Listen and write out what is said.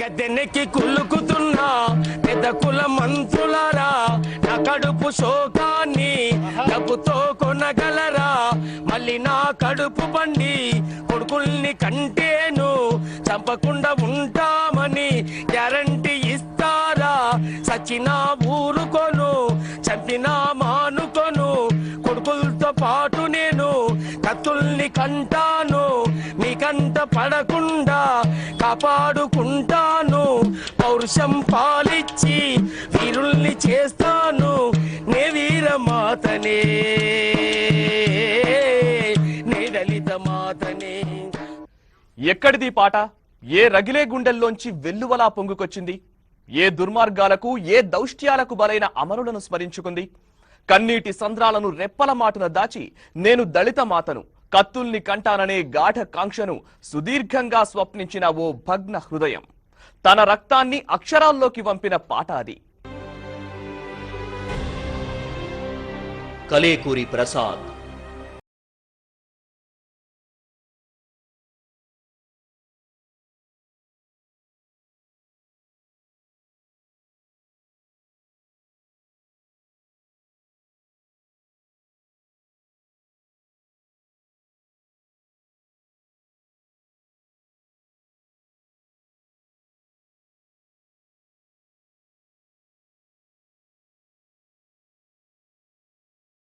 గద్దెనెక్కి కులుకుతున్నా పెద్ద కుల మంత్రులారా నా కడుపు శోకాన్ని డబ్బుతో కొనగలరా? మళ్ళీ నా కడుపు బండి కొడుకుల్ని కంటేను చంపకుండా ఉంటామని గ్యారంటీ ఇస్తారా? సచ్చినా ఊరుకోను చంపినా మానుకోను కొడుకులతో పాటు నేను కత్తుల్ని కంటాను మీ కంట పడకుండా కాపాడుకుంటాను. పౌరుషం పాలిచ్చి వీరుల్ని చేస్తాను. నే వీరమాతనే నే దళిత మాతనే ఎక్కడిది పాట? ఏ రగిలే గుండెల్లోంచి వెల్లువలా పొంగుకొచ్చింది? ఏ దుర్మార్గాలకు ఏ దౌష్ట్యాలకు బలైన అమరులను స్మరించుకుంది? కన్నీటి సంద్రాలను రెప్పల మాటున దాచి నేను దళిత మాతను కత్తుల్ని కంటాననే గాఢ కాంక్షను సుదీర్ఘంగా స్వప్నించిన ఓ భగ్న హృదయం. తన రక్తాన్ని అక్షరాల్లోకి వంపిన పాట అది. కలేకూరి ప్రసాద్